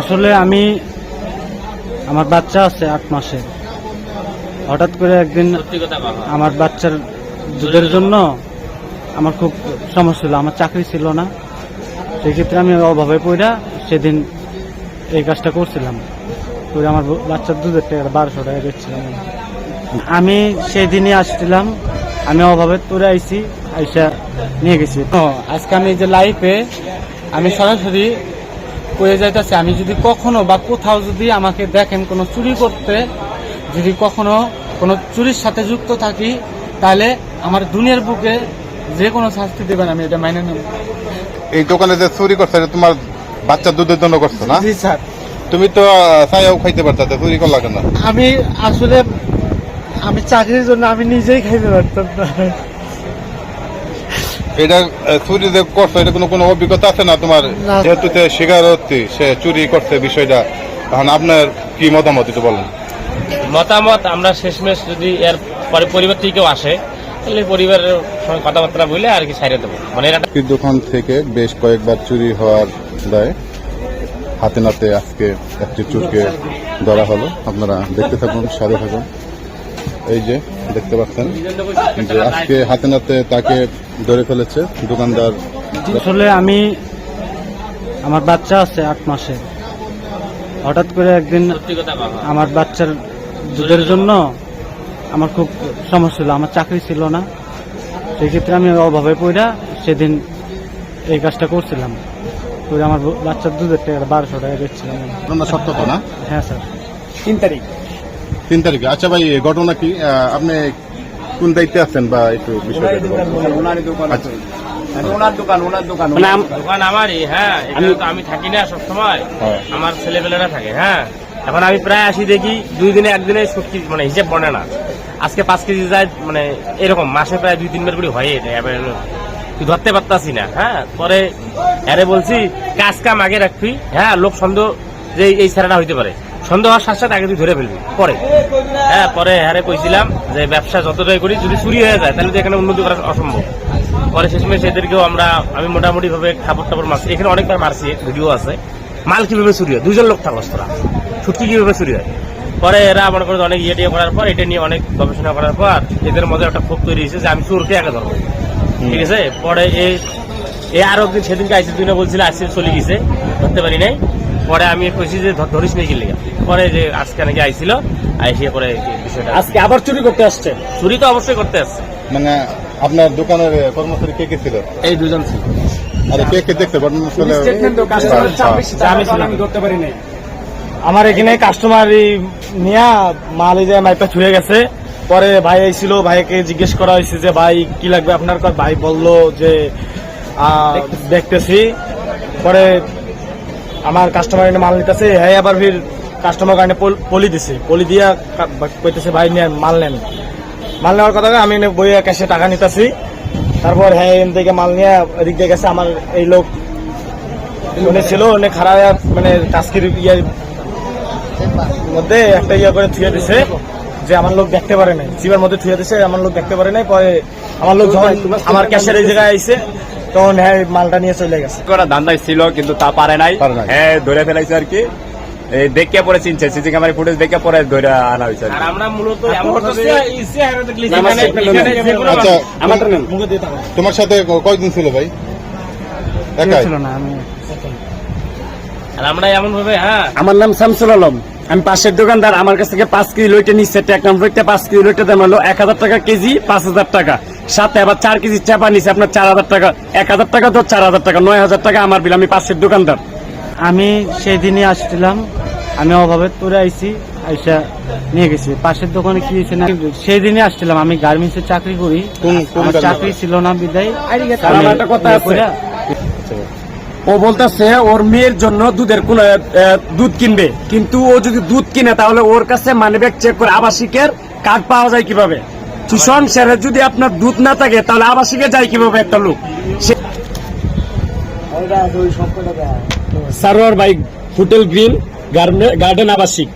আসলে আমি আমার বাচ্চা আছে আট মাসে হঠাৎ করে একদিন আমার বাচ্চার দুধের জন্য আমার খুব সমস্যা ছিল আমার চাকরি ছিল না। সেক্ষেত্রে আমি অভাবে পড়া সেদিন এই কাজটা করছিলাম। করে আমার বাচ্চার দুধের টাকা বারোশো টাকা দিচ্ছিলাম আমি। সেই দিনই আসছিলাম আমি অভাবে তোরে আইছি আইসা নিয়ে গেছি। তো আজকে আমি যে লাইফে আমি সরাসরি করে যাইতেছি আমি যদি কখনো বা কোথাও যদি আমাকে দেখেন কোনো চুরি করতে যদি কখনো কোনো চুরির সাথে যুক্ত থাকি তাহলে আমার দুনিয়ার বুকে যে কোনো শাস্তি দেবেন আমি এটা মাইনে নেব। এই দোকানে যে চুরি করছে তোমার বাচ্চা দুধের জন্য করছ না? জি স্যার। তুমি তো চাইও খাইতে পারতা চুরি করলা কেন? আমি আসলে আমি চাকরির জন্য আমি নিজেই খাইতে পারতাম না। এটা চুরি যে করছ এটা কোনো কোনো অভিজ্ঞতা আছে না তোমার? যেহেতু সে স্বীকারোক্তি সে চুরি করছে বিষয়টা এখন আপনার কি মতামত একটু বলেন? মতামত আমরা শেষমেশ যদি এর পরে পরিবার থেকে কেউ আসে তাহলে পরিবারের সঙ্গে কথাবার্তা বলে আর কি ছাইড়ে দেবো। মানে এরা এই দোকান থেকে বেশ কয়েকবার চুরি হওয়ার দায় হাতে নাতে আজকে একটি চুরকে ধরা হলো। আপনারা দেখতে থাকুন সাথে থাকুন। এই যে দেখতে পাচ্ছেন যে আজকে হাতে নাতে তাকে ধরে ফেলেছে দোকানদার। আসলে আমি আমার বাচ্চা আছে আট মাসে হঠাৎ করে একদিন আমার বাচ্চার দুধের জন্য আমার খুব সমস্যা ছিল আমার চাকরি ছিল না। সেক্ষেত্রে আমি অভাবে পড়া সেদিন এই কাজটা করছিলাম। করে আমার বাচ্চার দুধের টাকা বারোশো টাকা দিচ্ছিলাম। ঘটনা সত্য তো না? হ্যাঁ স্যার। তিন তারিখ। তিন তারিখে। আচ্ছা ভাই ঘটনা কি? আপনি কোন দায়িত্বে আছেন বা একটু বিষয়টা দোকান আচ্ছা। ওনার দোকান ওনার দোকান। মানে দোকান আমারই হ্যাঁ। আমি থাকি না সবসময়। হ্যাঁ। আমার ছেলেপেলেরা থাকে হ্যাঁ। এখন আমি প্রায় আসি দেখি দুই দিনে একদিনে সত্যি মানে হিসেব বনে না। আজকে পাঁচ কেজি যায় মানে এরকম মাসে প্রায় দুই তিনবার করে হয় এটা তুই ধরতে পারতাছি না হ্যাঁ। পরে আরে বলছি কাজ কাম আগে রাখবি হ্যাঁ। লোক সন্দেহ যে এই ছেলেটা হইতে পারে। সন্দেহ হওয়ার সাথে সাথে আগে তুই ধরে ফেলবি। পরে। হ্যাঁ পরে হ্যারে কইছিলাম যে ব্যবসা যতটাই করি যদি চুরি হয়ে যায় তাহলে তো এখানে উন্নতি করা অসম্ভব। পরে শেষমেশ এদেরকেও আমরা আমি মোটামুটি ভাবে খাবার টাবার মারছি। এখানে অনেকবার মারছি ভিডিও আছে। মাল কীভাবে চুরি হয়? দুজন লোক থাকস তোরা ছুটি কীভাবে চুরি হয়? পরে এরা মনে করে অনেক ইয়ে টিয়ে করার পর এটা নিয়ে অনেক গবেষণা করার পর এদের মধ্যে একটা ক্ষোভ তৈরি হয়েছে যে আমি চোরকে আগে ধরবো। ঠিক আছে? পরে এই এই আরও একদিন সেদিনকে আইসি তুই না বলছিল আইসি চলে গেছে ধরতে পারি নাই। পরে আমি কইছি যে ধর- ধরিস নাকি লেগে। পরে যে আজকে নাকি আইছিল আইসিয়ে পরে বিষয়টা আজকে আবার চুরি করতে আসছে? চুরি তো অবশ্যই করতে আসছে। মানে আপনার দোকানের কর্মচারী কে কে ছিল? এই দুজন ছিল। আরে কে কে দেখতে চাপ হ্যাঁ। আমি। আমি পারি নাই। আমার এখানে কাস্টমার নিয়া মাল যে মাইপা ছুঁয়ে গেছে। পরে ভাই আইছিল ভাইকে জিজ্ঞেস করা হয়েছে যে ভাই কি লাগবে? আপনার ভাই বলল যে আহ, দেখতেছি। পরে আমার কাস্টমার এনে মাল নিতেছে হ্যাঁ আবার ফির কাস্টমার কারণে পলি দিছে। পলি দিয়া কইতেছে ভাই নিয়ে মাল নেন। মাল নেওয়ার কথা আমি এনে বইয়া ক্যাশে টাকা নিতেছি। তারপর হ্যাঁ এখান থেকে মাল নিয়ে এদিক দিয়ে গেছে আমার এই লোক। উনি ছিল অনেক খারাপ মানে টাস্কির ইয়ে মধ্যে একটা ইয়ে করে থুয়ে দিছে যে আমার লোক দেখতে পারে নাই। চিবার মধ্যে থুয়ে দিছে আমার লোক দেখতে পারে নাই। পরে আমার লোক যখন আমার ক্যাশের এই জায়গায় আইছে তখন হ্যাঁ মালটা নিয়ে চলে গেছে। করা ধান্দায় ছিল কিন্তু তা পারে নাই। হ্যাঁ ধরে ফেলাইছে আর কি। দেখে পরে চিনছে সিসি ক্যামেরা ফুটেজ দেখে পরে ধরে আনা হয়েছে আর আমরা মূলত আচ্ছা তোমার সাথে কয়দিন ছিল ভাই? একাই? ছিল না আমি আর আমরা এমন ভাবে হ্যাঁ। আমার নাম শামসুল আলম। আমি পাশের দোকানদার আমার কাছ থেকে পাঁচ কেজি লইটে নিচ্ছে এক নম্বর পাঁচ কেজি লইটে দাম হলো এক হাজার টাকা কেজি পাঁচ হাজার টাকা। সাথে আবার চার কেজি চাপা নিচ্ছে আপনার চার হাজার টাকা। এক হাজার টাকা তো চার হাজার টাকা নয় হাজার টাকা আমার বিল আমি পাশের দোকানদার। আমি সেই দিনই আসছিলাম আমি অভাবে তোরে আইছি আইসা নিয়ে গেছি। পাশের দোকানে কি হয়েছে না সেই দিনই আসছিলাম আমি গার্মেন্টসে চাকরি করি? চাকরি ছিল না বিদায়। একটা কথা আছে। ও বলতেছে ওর মেয়ের জন্য দুধের কোন দুধ কিনবে। কিন্তু ও যদি দুধ কিনে তাহলে ওর কাছে মানি ব্যাগ চেক করে আবাসিকের কার্ড পাওয়া যায় কীভাবে? কিষণ স্যারের যদি আপনার দুধ না থাকে তাহলে আবাসিকে যায় কীভাবে একটা লোক? Sarwar bike hotel green garden আবাসিক।